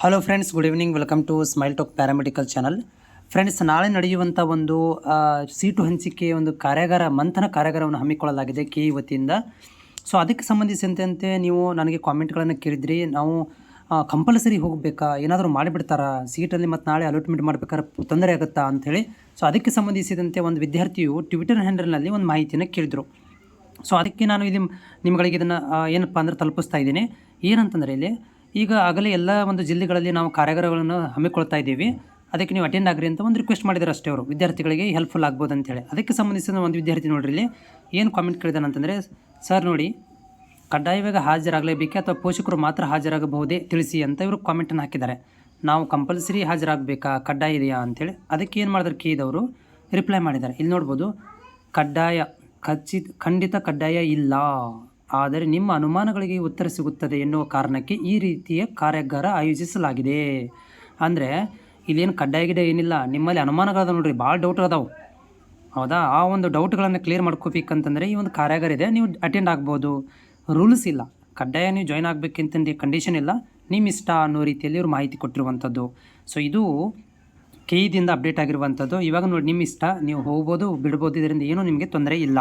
Hello friends good evening welcome to smile talk paramedical channel friends ನಾಳೆ ನಡೆಯುವಂಥ ಒಂದು seat ಹಂಚಿಕೆ ಒಂದು ಕಾರ್ಯಾಗಾರ, ಮಂಥನ ಕಾರ್ಯಾಗಾರವನ್ನು ಹಮ್ಮಿಕೊಳ್ಳಲಾಗಿದೆ ಕೆ ಇ ವತಿಯಿಂದ ಸೊ ಅದಕ್ಕೆ ಸಂಬಂಧಿಸಿದಂತೆ ನೀವು ನನಗೆ ಕಾಮೆಂಟ್ಗಳನ್ನು ಕೇಳಿದ್ರಿ. ನಾವು ಕಂಪಲ್ಸರಿ ಹೋಗಬೇಕಾ? ಏನಾದರೂ ಮಾಡಿಬಿಡ್ತಾರಾ? ಸೀಟಲ್ಲಿ ಮತ್ತು ನಾಳೆ ಅಲಾಟ್ಮೆಂಟ್ ಮಾಡಬೇಕಾದ್ರೆ ತೊಂದರೆ ಆಗುತ್ತಾ ಅಂಥೇಳಿ. ಸೊ ಅದಕ್ಕೆ ಸಂಬಂಧಿಸಿದಂತೆ ಒಂದು ವಿದ್ಯಾರ್ಥಿಯು ಟ್ವಿಟರ್ ಹ್ಯಾಂಡಲ್ನಲ್ಲಿ ಒಂದು ಮಾಹಿತಿಯನ್ನು ಕೇಳಿದರು. ಸೊ ಅದಕ್ಕೆ ನಾನು ಇಲ್ಲಿ ನಿಮ್ಗಳಿಗೆ ಇದನ್ನು ಏನಪ್ಪ ಅಂದ್ರೆ ತಲುಪಿಸ್ತಾ ಇದ್ದೀನಿ. ಏನಂತಂದರೆ ಇಲ್ಲಿ ಈಗ ಆಗಲೇ ಎಲ್ಲ ಒಂದು ಜಿಲ್ಲೆಗಳಲ್ಲಿ ನಾವು ಕಾರ್ಯಾಗಾರಗಳನ್ನು ಹಮ್ಮಿಕೊಳ್ತಾ ಇದ್ದೀವಿ. ಅದಕ್ಕೆ ನೀವು ಅಟೆಂಡ್ ಆಗ್ರಿ ಅಂತ ಒಂದು ರಿಕ್ವೆಸ್ಟ್ ಮಾಡಿದ್ದಾರೆ ಅಷ್ಟೇ ಅವರು. ವಿದ್ಯಾರ್ಥಿಗಳಿಗೆ ಹೆಲ್ಪ್ಫುಲ್ ಆಗ್ಬೋದು ಅಂತೇಳಿ ಅದಕ್ಕೆ ಸಂಬಂಧಿಸಿದ ಒಂದು ವಿದ್ಯಾರ್ಥಿ ನೋಡ್ರಿ ಏನು ಕಾಮೆಂಟ್ ಕೇಳಿದಾನೆ ಅಂತಂದರೆ, ಸರ್ ನೋಡಿ, ಕಡ್ಡಾಯವಾಗಿ ಹಾಜರಾಗಲೇಬೇಕೆ ಅಥವಾ ಪೋಷಕರು ಮಾತ್ರ ಹಾಜರಾಗಬಹುದೇ ತಿಳಿಸಿ ಅಂತ ಇವರು ಕಾಮೆಂಟನ್ನು ಹಾಕಿದ್ದಾರೆ. ನಾವು ಕಂಪಲ್ಸರಿ ಹಾಜರಾಗಬೇಕಾ? ಕಡ್ಡಾಯ ಇದೆಯಾ? ಅಂತೇಳಿ ಅದಕ್ಕೆ ಏನು ಮಾಡಿದ್ರು ಕೇದವರು ರಿಪ್ಲೈ ಮಾಡಿದ್ದಾರೆ. ಇಲ್ಲಿ ನೋಡ್ಬೋದು, ಕಡ್ಡಾಯ, ಖಚಿತ, ಖಂಡಿತ ಕಡ್ಡಾಯ ಇಲ್ಲ. ಆದರೆ ನಿಮ್ಮ ಅನುಮಾನಗಳಿಗೆ ಉತ್ತರ ಸಿಗುತ್ತದೆ ಎನ್ನುವ ಕಾರಣಕ್ಕೆ ಈ ರೀತಿಯ ಕಾರ್ಯಾಗಾರ ಆಯೋಜಿಸಲಾಗಿದೆ. ಅಂದರೆ ಇಲ್ಲೇನು ಕಡ್ಡಾಯ ಗಿಡ ಏನಿಲ್ಲ, ನಿಮ್ಮಲ್ಲಿ ಅನುಮಾನಗಳದ ನೋಡ್ರಿ, ಭಾಳ ಡೌಟ್ ಅದಾವೆ. ಹೌದಾ? ಆ ಒಂದು ಡೌಟ್ಗಳನ್ನು ಕ್ಲಿಯರ್ ಮಾಡ್ಕೋಬೇಕಂತಂದರೆ ಈ ಒಂದು ಕಾರ್ಯಾಗಾರ ಇದೆ, ನೀವು ಅಟೆಂಡ್ ಆಗ್ಬೋದು. ರೂಲ್ಸ್ ಇಲ್ಲ. ಕಡ್ಡಾಯ ನೀವು ಜಾಯ್ನ್ ಆಗಬೇಕಂತಂದು ಕಂಡೀಷನ್ ಇಲ್ಲ. ನಿಮ್ಮ ಇಷ್ಟ ಅನ್ನೋ ರೀತಿಯಲ್ಲಿ ಇವರು ಮಾಹಿತಿ ಕೊಟ್ಟಿರುವಂಥದ್ದು. ಸೊ ಇದು ಕೈದಿಂದ ಅಪ್ಡೇಟ್ ಆಗಿರುವಂಥದ್ದು. ಇವಾಗ ನೋಡಿ ನಿಮ್ಮ ಇಷ್ಟ, ನೀವು ಹೋಗ್ಬೋದು, ಬಿಡ್ಬೋದು, ಇದರಿಂದ ಏನೂ ನಿಮಗೆ ತೊಂದರೆ ಇಲ್ಲ.